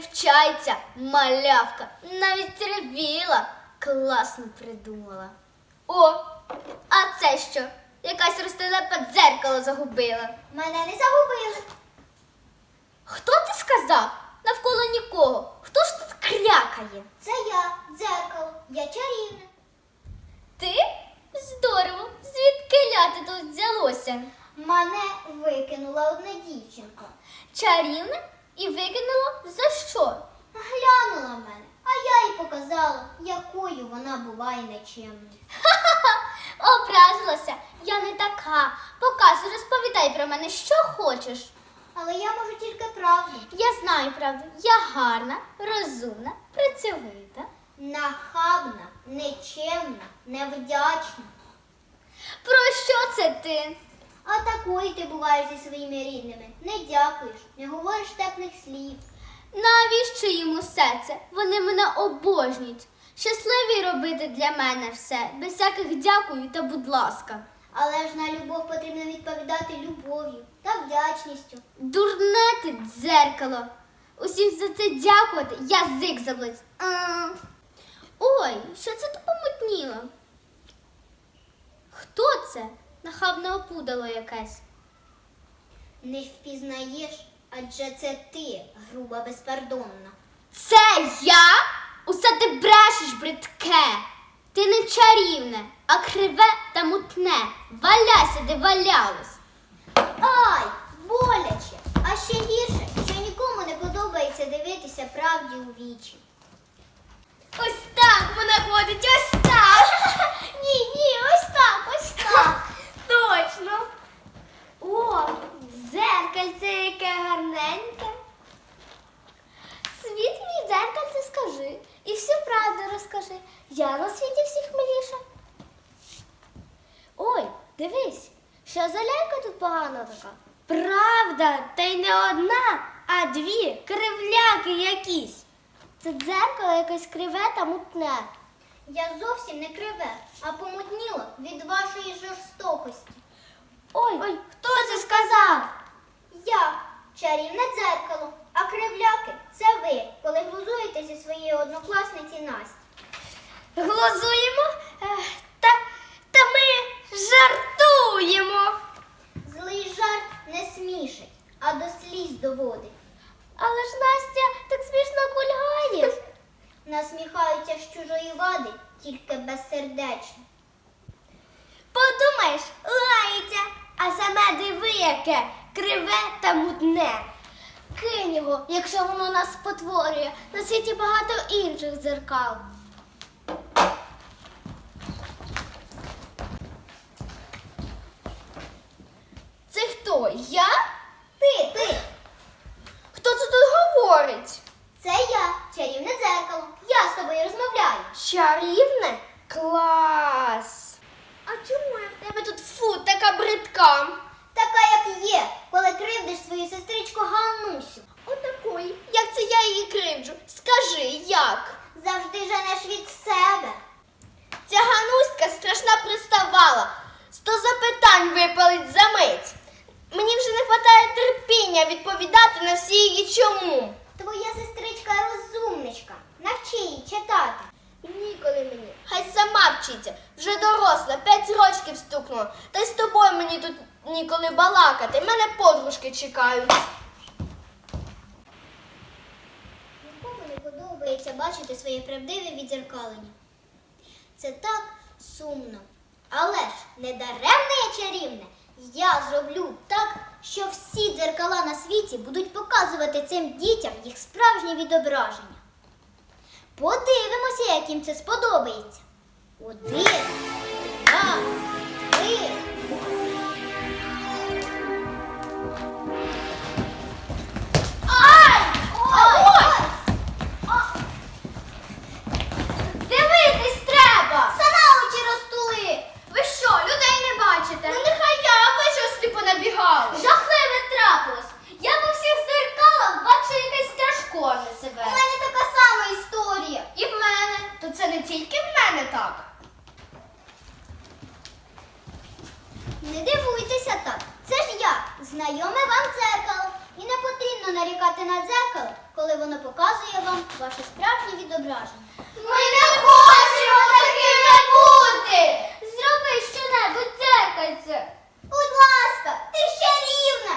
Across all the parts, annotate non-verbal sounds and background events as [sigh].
Зайця, малявка, навіть ревіла. Класно придумала. О, а це що? Якась розтелепа дзеркало загубила. Мене не загубили. Хто ти сказав? Навколо нікого. Хто ж тут крякає? Це я, дзеркало, я чарівна. Ти? Здорово. Звідки ляти тут взялося? Мене викинула одна дівчинка. Чарівне? І викинула за що? Глянула в мене, а я їй показала, якою вона буває нечемною. Образилася. Я не така. Показуй, розповідай про мене, що хочеш. Але я можу тільки правду. Я знаю правду. Я гарна, розумна, працьовита. Нахабна, нечемна, невдячна. Про що це ти? А такою ти буваєш зі своїми рідними. Не дякуєш, не говориш теплих слів. Навіщо їм усе це? Вони мене обожнюють. Щасливі робити для мене все, без всяких дякую та будь ласка. Але ж на любов потрібно відповідати любов'ю та вдячністю. Дурне ти дзеркало. Усім за це дякувати, язик заблить. А. Ой, що це тут помутніло? Хто це? Нахабне опудало якесь. Не впізнаєш, адже це ти, груба безпардонна. Це я? Усе ти брешеш, бридке. Ти не чарівне, а криве та мутне. Валяйся, де валялось. Ай, боляче! А ще гірше, що нікому не подобається дивитися правді у вічі. Ось так вона ходить, ось так. [laughs] Ні, ні, ось так, ось так. Точно. О, дзеркальце яке гарненьке. Світ мій дзеркальце скажи. І всю правду розкажи. Я на світі всіх миліша. Ой, дивись, що за лялька тут погана така. Правда, та й не одна, а дві кривляки якісь. Це дзеркало якесь криве та мутне. Я зовсім не криве, а помутніла від вашої жорстокості. Ой, ой, хто це сказав? Я чарівне дзеркало, а кривляки це ви, коли глузуєте зі своєї однокласниці Насті. Глузуємо? Та, та ми жартуємо. Злий жарт не смішить, а до сліз доводить. Але ж Настя так смішно кульгає. [laughs] Насміхаються з чужої вади, тільки безсердечно. Подумаєш, лається, а саме диви яке криве та мутне. Кинь його, якщо воно нас спотворює. На світі багато інших дзеркал. Це хто? Я? Ти, ти, Хто це тут говорить? це я, чарівне дзеркало. Я з тобою розмовляю. Чарівне? Клас! А чому я в тебе тут фу, така бридка? Така, як є, коли кривдиш свою сестричку Ганнусю. Отакої. Як це я її кривджу? Скажи, як? Завжди женеш від себе. Ця гануська страшна приставала. Сто запитань випалить за мить. Мені вже не вистачає терпіння відповідати на всі її чому. Твоя сестричка розумничка. Навчи її читати. Ніколи мені. Хай сама вчиться. Вже доросла, п'ять рочків стукнула. Та й з тобою мені тут ніколи балакати. Мене подружки чекають. Нікому не подобається бачити своє правдиве відзеркалення. Це так сумно. Але ж не даремне я чарівне. Я зроблю так, що всі дзеркала на світі будуть показувати цим дітям їх справжнє відображення. Подивимося, як їм це сподобається. Один, два, Не дивуйтеся так. Це ж я, знайоме вам дзеркало. І не потрібно нарікати на дзеркало, коли воно показує вам ваше справжнє відображення. Ми не хочемо такими бути! Зроби щонебудь дзеркальце! Будь ласка, ти ще рівна!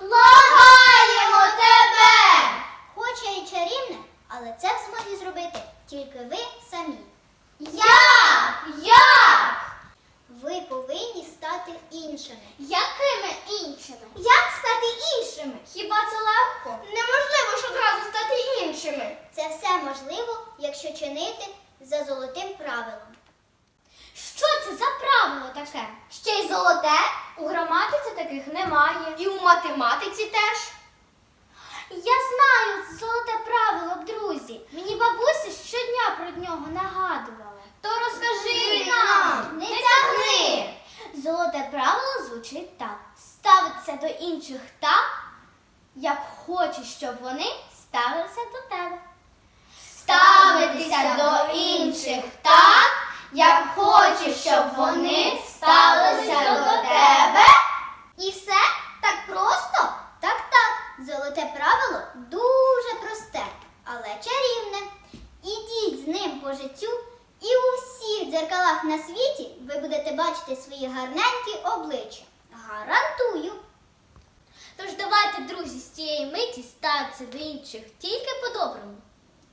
Благаємо тебе! Хоч я і чарівне, але це в змозі зробити тільки ви самі. Як? Як? Стати іншими. Якими іншими? Як стати іншими? Хіба це легко? Неможливо ж одразу стати іншими. Це все можливо, якщо чинити за золотим правилом. Що це за правило таке? Ще й золоте? У граматиці таких немає. І у математиці теж. Я знаю золоте правило, друзі. Мені бабуся щодня про нього нагадувала. То розкажи нам, не тягни. Золоте правило звучить так: ставитися до інших так, як хочеш, щоб вони ставилися до тебе. Ставитися до інших так, як хочеш, щоб вони ставилися до тебе. І все так просто? Так, так. Золоте правило дуже просте, але чарівне. Ідіть з ним по життю, і у всіх дзеркалах на світі ви будете бачити свої гарненькі обличчя. Гарантую. Тож давайте, друзі, з цієї миті ставитися до інших тільки по-доброму.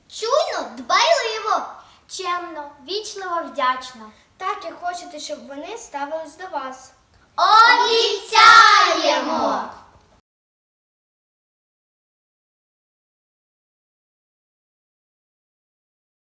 Чуйно, дбайливо. Чемно, вічливо, вдячно. Так і хочете, щоб вони ставились до вас. Обіцяємо!